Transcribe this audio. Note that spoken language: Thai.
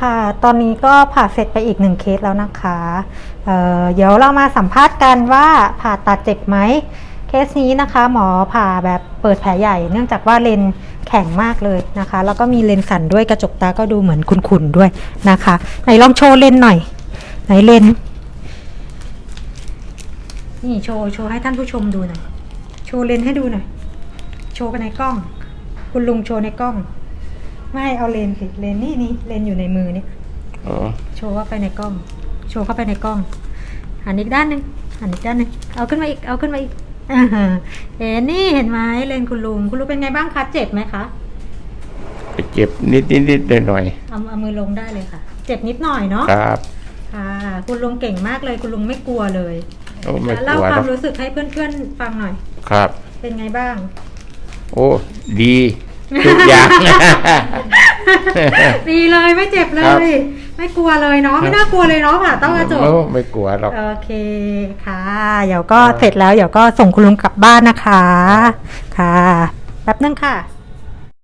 ค่ะ ตอนนี้ก็ผ่าเสร็จไปอีกหนึ่งเคสแล้วนะคะเเดี๋ยวเรามาสัมภาษณ์กันว่าผ่าตัดเจ็บไหม เคสนี้นะคะ หมอผ่าแบบเปิดแผลใหญ่ เนื่องจากว่าเลนแข็งมากเลยนะคะ แล้วก็มีเลนสั่นด้วยกระจกตาก็ดูเหมือนขุ่นๆด้วยนะคะ ไหนลองโชว์เลนหน่อย ไหนเลนนี่โชว์โชว์ให้ท่านผู้ชมดูหน่อย โชว์เลนให้ดูหน่อย โชว์ไปในกล้อง คุณลุงโชว์ในกล้อง ไม่ให้เอาเลนส์สิเลนส์นี่นี่เลนส์อยู่ในมือเนี่ยอ๋อโชว์เข้าไปในกล้อง โชว์เข้าไปในกล้องหันอีกด้านหนึ่งหันอีกด้านหนึ่งเอาขึ้นมาอีกเอาขึ้นมาอีกอ่าฮะเห็นนี่เห็นไหมเลนคุณลุงคุณลุงเป็นไงบ้างคะเจ็บไหมคะไปเจ็บนิดนิดนิดหน่อยหน่อยเอาเอามือลงได้เลยค่ะ เจ็บนิดหน่อยเนาะครับค่ะคุณลุงเก่งมากเลยคุณลุงไม่กลัวเลยโอ้ไม่กเล่าลัวคหรวาอมกรู้สึกให้เพื่อนๆฟังหน่อย ครับ เป็นไงบ้าง โอ้ดี ทุกอย่าง ดีเลยไม่เจ็บเลครับ ย ไม่กลัวเลยเนาะไม่น่ากลัวเลยเนาะผ่าต้อกระจก โอ้ไม่กลัวหรอก โอเคค่ะ เดี๋ยวก็เสร็จแล้วเดี๋ยวก็ส่งคุณลุงกลับบ้านนะคะ ค่ะ แป๊บนึงค่ะ